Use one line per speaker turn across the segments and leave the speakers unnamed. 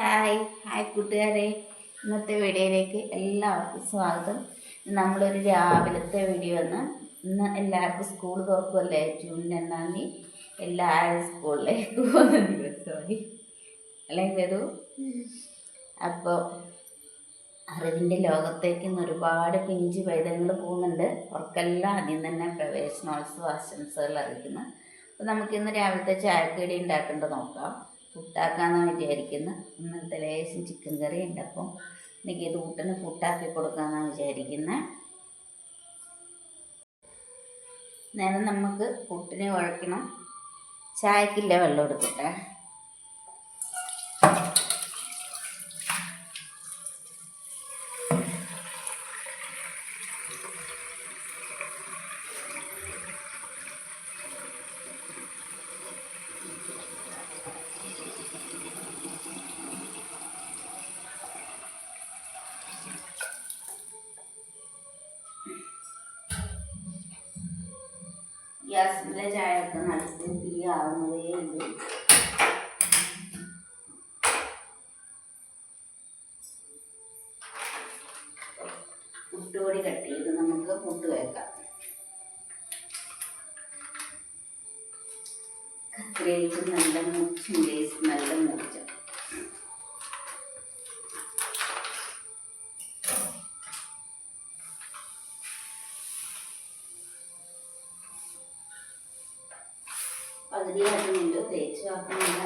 Hi hi കൂട്ടുകാരെ. ഇന്നത്തെ വീഡിയോയിലേക്ക് എല്ലാവർക്കും സ്വാഗതം. നമ്മളൊരു രാവിലത്തെ വീഡിയോ ആണ്. ഇന്ന് എല്ലാവർക്കും സ്കൂൾ തുറക്കുമല്ലേ ജൂൺ രണ്ടാം തീയതി. എല്ലാവരും സ്കൂളിലേക്ക് പോകുന്ന ദിവസമായി. അല്ലെങ്കിൽ ഒരു അപ്പോൾ അറിവിന്റെ ലോകത്തേക്ക് ഇന്ന് ഒരുപാട് പിഞ്ച് പൈതങ്ങൾ പോകുന്നുണ്ട്. അവർക്കെല്ലാം ആദ്യം തന്നെ പ്രവേശനോത്സവ ആശംസകൾ അറിയിക്കുന്നു. അപ്പോൾ നമുക്കിന്ന് രാവിലത്തെ ചായക്കടി ഉണ്ടാക്കേണ്ടത് നോക്കാം. പുട്ടാക്കാന്നാണ് വിചാരിക്കുന്നു. ഇന്നത്തെ ലേശം ചിക്കൻ കറി ഉണ്ട്. അപ്പം എനിക്ക് ഇത് കൂട്ടിന് പുട്ടാക്കി കൊടുക്കാമെന്നാണ് വിചാരിക്കുന്നത് നേരം നമുക്ക് പുട്ടിനെ കുഴക്കണം ചായക്കില്ല വെള്ളം എടുക്കട്ടെ ഗ്യാസിന്റെ ചായ ഒക്കെ നടത്തി തീ ആവുന്നതേ ഉള്ളൂ പകുതി ആക്കുന്നുണ്ട് തേച്ച് വാക്കുന്നില്ല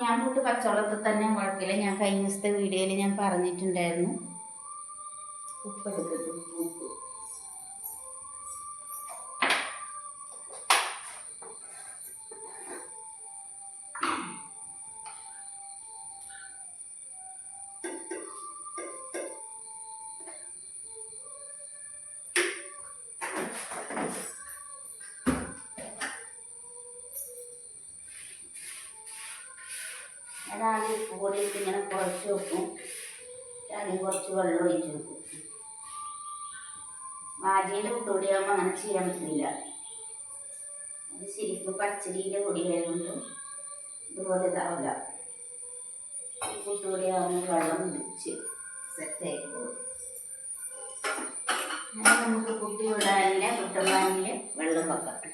ഞാൻ കൂട്ട് പച്ചവെള്ളത്തിൽ തന്നെ കുഴപ്പമില്ല. ഞാൻ കഴിഞ്ഞ ദിവസത്തെ വീഡിയോയിൽ ഞാൻ പറഞ്ഞിട്ടുണ്ടായിരുന്നു. ഉപ്പ് എടുക്കട്ടെ ഉപ്പ് അതാദ്യം ഉപ്പ് പൊടിയിട്ട് ഇങ്ങനെ കുഴച്ച് വെക്കും. അതിൽ കുറച്ച് വെള്ളം ഒഴിച്ച് വെക്കും. വാജിയുടെ പൊടിയാകുമ്പോൾ അങ്ങനെ ചെയ്യാൻ പറ്റില്ല അത് ശരിക്കും പച്ചരിയുടെ പൊടിയായതുകൊണ്ട് ഇതുപോലെ ഇതാവില്ല പുട്ടുപൊടിയാകുമ്പോൾ വെള്ളം മുടിച്ച് സെറ്റ് ആയിക്കോളും. അങ്ങനെ നമുക്ക് കുട്ടി വിടാനില്ല കുട്ടമ്പാനിൽ വെള്ളം വെക്കാം.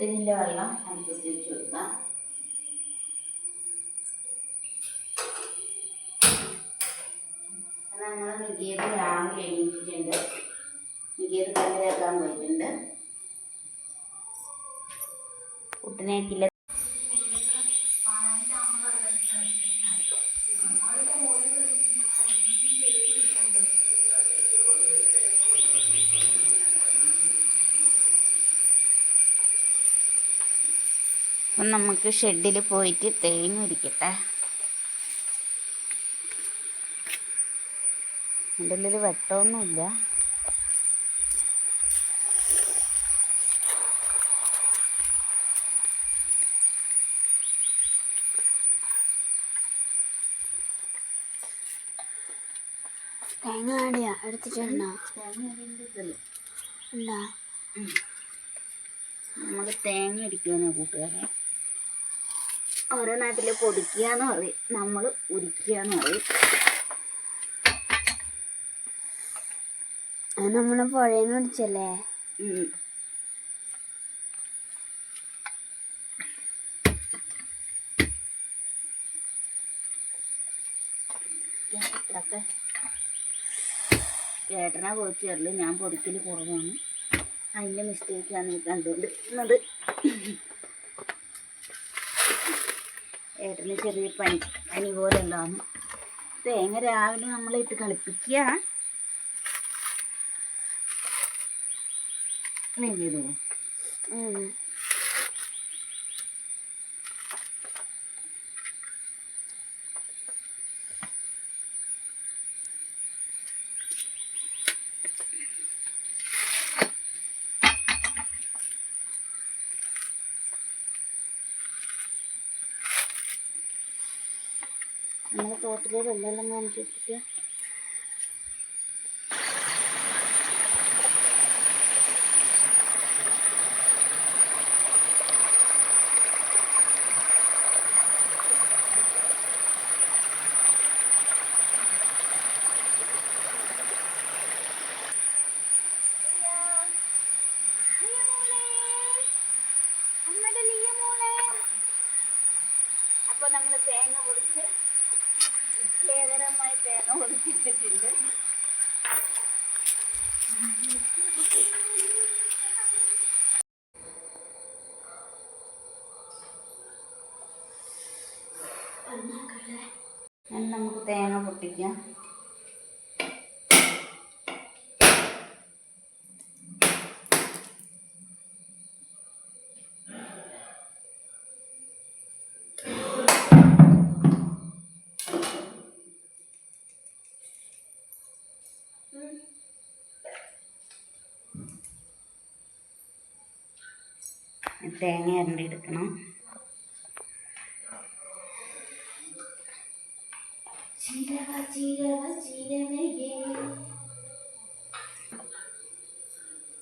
പുട്ടിനിന്റെ വെള്ളം അനുസരിച്ച് കൊടുക്കാം. നമ്മൾ മികിയത് രാവിലെ എണീറ്റിട്ടുണ്ട് മികിയത് കല്ല് പോയിട്ടുണ്ട്. പുട്ടിനേക്കില്ല അപ്പം നമുക്ക് ഷെഡിൽ പോയിട്ട് തേങ്ങ ഉരിക്കട്ടെ. എന്റെ ഉള്ളിൽ വെട്ടമൊന്നുമില്ല.
തേങ്ങ ആടിയാ എടുത്തിട്ടുണ്ടോ?
നമുക്ക് തേങ്ങ അടിക്കുമെന്ന് കൂട്ടുകാരെ. ഓരോ നാട്ടിൽ പൊടിക്കുക എന്ന് പറയും. നമ്മൾ ഉരിക്കുക എന്ന് പറയും.
അത് നമ്മൾ പുഴയെന്ന് പിടിച്ചല്ലേ.
ചേട്ടനൊക്കെ ചേട്ടനാ പൊടിച്ചേരൽ ഞാൻ പൊടിക്കൽ കുറവാണ്. അതിന്റെ മിസ്റ്റേക്കാണ് ആണ് കണ്ടുകൊണ്ടിരുന്നത് ഏട്ടന് ചെറിയ പനി പനി പോലെ ഉണ്ടാവും. തേങ്ങ രാവിലെ നമ്മളിട്ട് കളിപ്പിക്കുക അല്ലേ
വെള്ളമെല്ലാം കാണിച്ചു വെച്ചിട്ട് വെള്ളമെല്ലാം കാണിച്ചിട്ട്
അപ്പോൾ നമ്മൾ തേങ്ങ പൊടിച്ച് വിജയകരമായി തേങ്ങ പൊടിച്ചിട്ടിട്ടുണ്ട് ഇനി നമുക്ക് തേങ്ങ പൊട്ടിക്കാം. തേങ്ങ അരണ്ടി എടുക്കണം ചീരവ ചീരവ ചീരവേ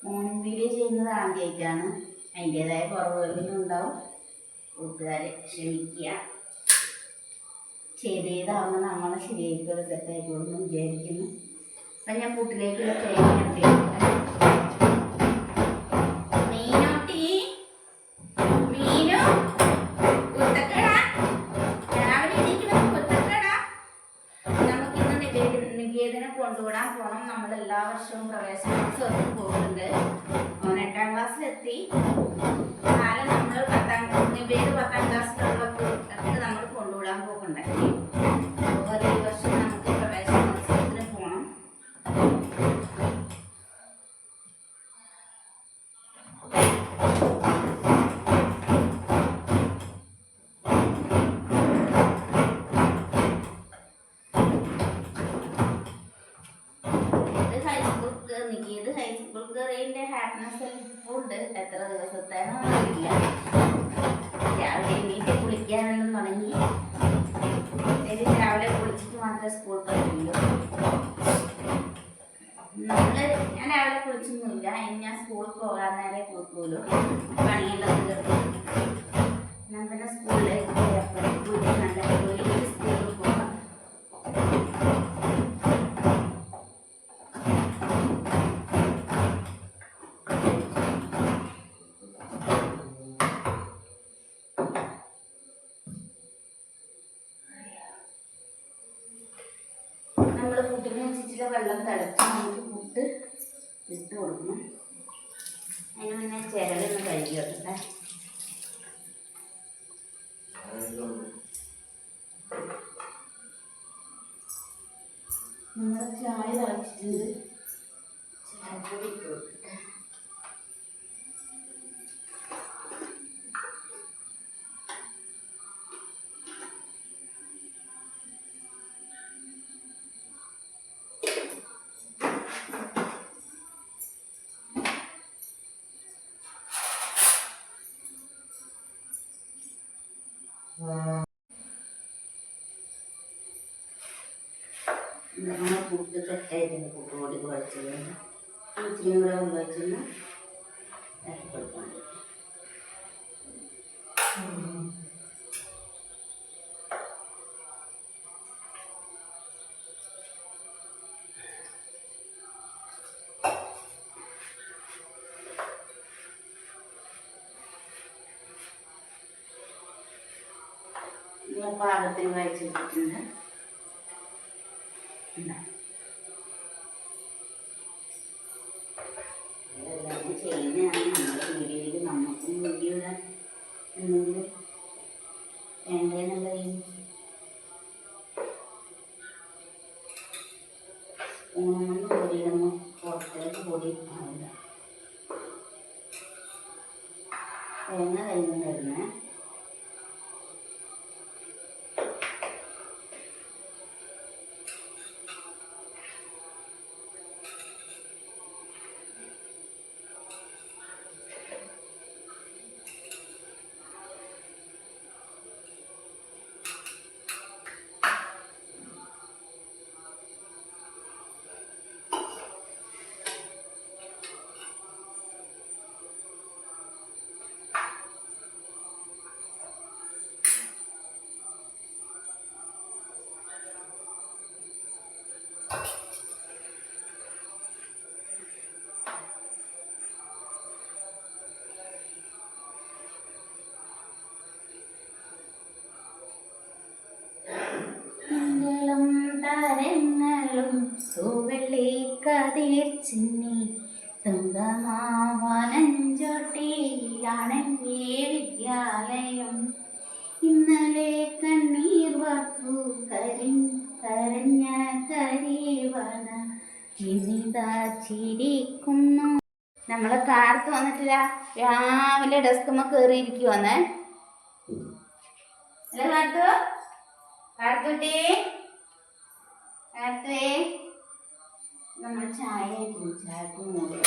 മോർണിംഗ് വീഡിയോ ചെയ്യുന്നത് ആദ്യമായിട്ടാണ്. അതിന്റെതായ കുറവുകളും ഉണ്ടാവും. കൂട്ടുകാരെ ക്ഷമിക്കുക. ചെയ്തതാവുമ്പോൾ നമ്മളെ ശരിയായിക്കോളും തെറ്റായിക്കോളും എന്ന് വിചാരിക്കുന്നു. അപ്പം ഞാൻ കൂട്ടിലേക്കുള്ള തേങ്ങ വർഷവും പ്രവേശനോത്സവത്തിന് പോകുന്നുണ്ട്. ഓൻ എട്ടാം ക്ലാസ്സിലെത്തി. ഹാപ്പിനെസ് ഉണ്ട് എത്ര ദിവസത്തേന്ന് അറിയില്ല. രാവിലെ എണീറ്റ് കുളിക്കാനെല്ലാം തുടങ്ങി ശരി രാവിലെ കുളിച്ചിട്ട് മാത്രമേ സ്കൂൾ പോയിട്ടുള്ളൂ. നമ്മൾ ഞാൻ രാവിലെ കുളിച്ചൊന്നുമില്ല. ഇനി ഞാൻ സ്കൂളിൽ പോകാൻ നേരെ കുളിക്കൂലൂ പണിയെല്ലാം നമ്മൾ പുട്ടിന് വെച്ചിട്ടുള്ള വെള്ളം തിളച്ച് നമുക്ക് പുട്ട് ഇട്ട് കൊടുക്കണം. അതിന് മുന്നേ ചിരലൊന്ന് കഴുകി വെക്കട്ടെ. നമ്മൾ ചായ തിളച്ചിട്ടുണ്ട് നമ്മൾ പുട്ട് സെറ്റായിട്ടുണ്ട് പുട്ട് പൊടി കുഴച്ചത് ഇച്ചിരി കൂടെ വെച്ചൊന്ന് പാകത്തിന് കഴിച്ചിട്ടുണ്ട്. ഇതെല്ലാം തരങ്ങളും സുവെള്ളി കതിർ ചിന്നി. തുങ്കമാവനഞ്ചോട്ടിയിലാണ് ഏ വിദ്യാലയം. ഇന്നലെ കണ്ണീർ വാർപ്പു കരി കരഞ്ഞ ഇനിതാ ചിരിക്കുന്നു നമ്മളെ കാലത്ത് വന്നിട്ടില്ല. രാവിലെ ഡെസ്കുമ്മ കയറിയിരിക്കുവന്നേ അല്ലേ കാത്തു കാത്തുട്ടി കാത്തുവേ നമ്മൾ ചായ ചായക്ക് മൂടി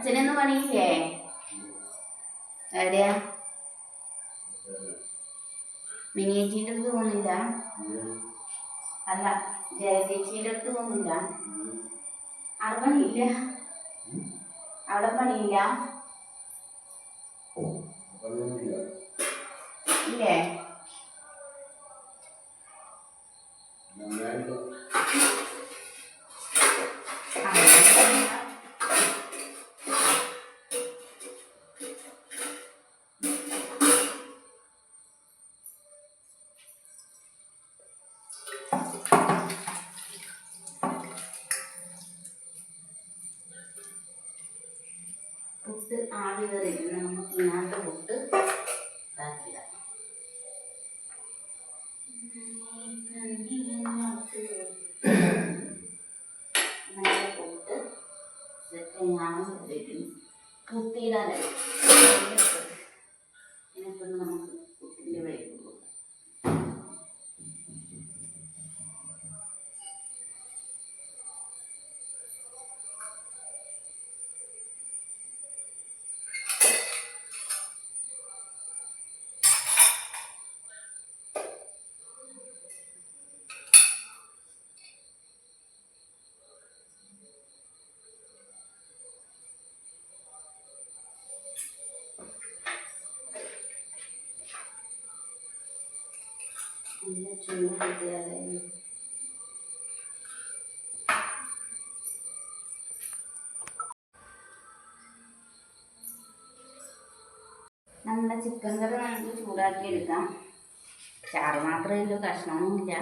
അച്ഛനൊന്നും പണിയില്ലേ? എവിടെയാ മിനിയേച്ചിന്റെ അടുത്ത് പോകുന്നില്ല? അല്ല ജയചേച്ചിയുടെ അടുത്ത് പോകുന്നില്ല? അവിടെ പണിയില്ല? അവിടെ പണിയില്ല? ഇല്ലേ? പുട്ട് ആവി കയറിയിട്ട് നമുക്ക് ഇങ്ങോട്ട് പൊട്ട് ഇതാക്കിയിടാം. നല്ല പുട്ട് സെറ്റ് ഞാൻ കയറിയിട്ടുണ്ട് പുട്ടിയിടാതെ നല്ല ചൂട് കിട്ടിയാലേ നമ്മുടെ ചിക്കൻ കറി നമുക്ക് ചൂടാക്കി എടുക്കാം. ചാറ് മാത്രമേ ഉള്ളൂ കഷ്ണമൊന്നുമില്ല.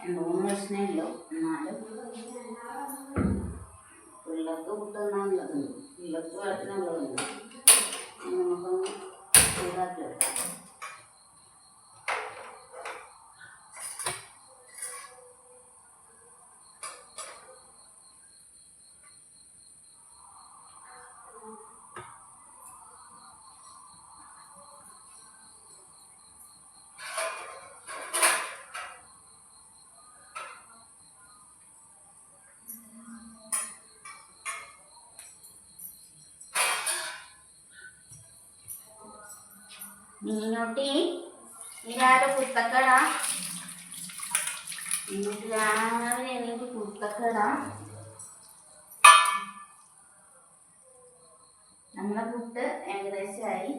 രണ്ട് മൂന്ന് കഷ്ണമേ ഉള്ളൂ എന്നാലും പിള്ളേർക്ക് കൂട്ടുന്നുള്ളതുണ്ട് പിള്ളേർക്ക് വളർത്തുന്നുള്ളതുണ്ട് നമുക്കൊന്ന് ചൂടാക്കി എടുക്കാം. മീനോട്ടി ഇതാരെ കുത്തക്കട എനിക്ക് കുത്തക്കട നമ്മളെ പുട്ട് ഏകദേശമായി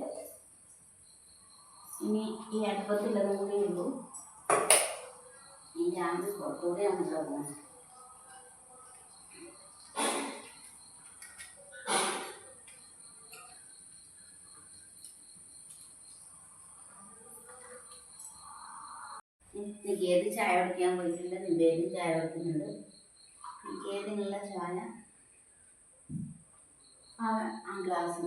ഇനി ഈ അടുപ്പത്തിലുള്ളതും കൂടി ഉള്ളൂ. ഈ ജാമ്പ് നമുക്ക് നികേത് ചായ കുടിക്കാൻ പോയിട്ടുണ്ട് നിവേദും ചായ കുടിക്കുന്നുണ്ട്. നികേതിനുള്ള ചായ ആ ആ ഗ്ലാസ്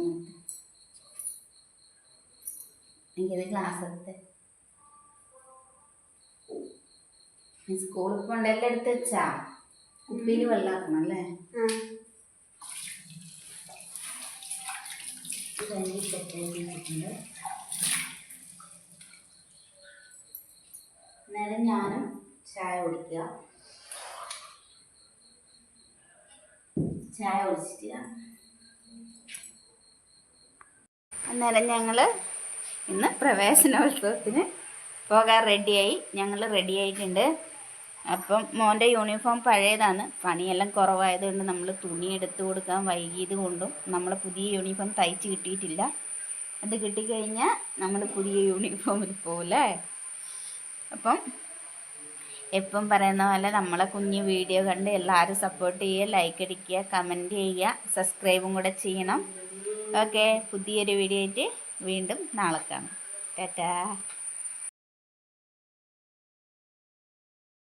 നികേത് ഗ്ലാസ് എടുത്ത് നീ സ്കൂളിൽ പോണ്ടെല്ലാം എടുത്ത് വെച്ചാ? കുപ്പിയിൽ വെള്ളാക്കണം അല്ലേ? കഴുകി സെറ്റാക്കി വെച്ചിട്ടുണ്ട്. അന്നേരം ഞാനും ചായ കുടിക്കുക. ചായ കുടിച്ചിട്ടില്ല അന്നേരം ഞങ്ങൾ ഇന്ന് പ്രവേശനോത്സവത്തിന് പോകാൻ റെഡിയായി. ഞങ്ങൾ റെഡി ആയിട്ടുണ്ട്. അപ്പം മോന്റെ യൂണിഫോം പഴയതാണ്. പണിയെല്ലാം കുറവായതുകൊണ്ട് നമ്മൾ തുണി എടുത്തു കൊടുക്കാൻ വൈകിയത് കൊണ്ടും നമ്മൾ പുതിയ യൂണിഫോം തയ്ച്ച് കിട്ടിയിട്ടില്ല. അത് കിട്ടിക്കഴിഞ്ഞാൽ നമ്മൾ പുതിയ യൂണിഫോമിൽ പോലെ അപ്പം എപ്പം പറയുന്ന പോലെ നമ്മളെ കുഞ്ഞു വീഡിയോ കണ്ട് എല്ലാവരും സപ്പോർട്ട് ചെയ്യുക ലൈക്ക് അടിക്കുക കമന്റ് ചെയ്യുക സബ്സ്ക്രൈബും കൂടെ ചെയ്യണം. ഓക്കെ പുതിയൊരു വീഡിയോ ആയിട്ട് വീണ്ടും നാളെ കാണാം. ടാറ്റാ.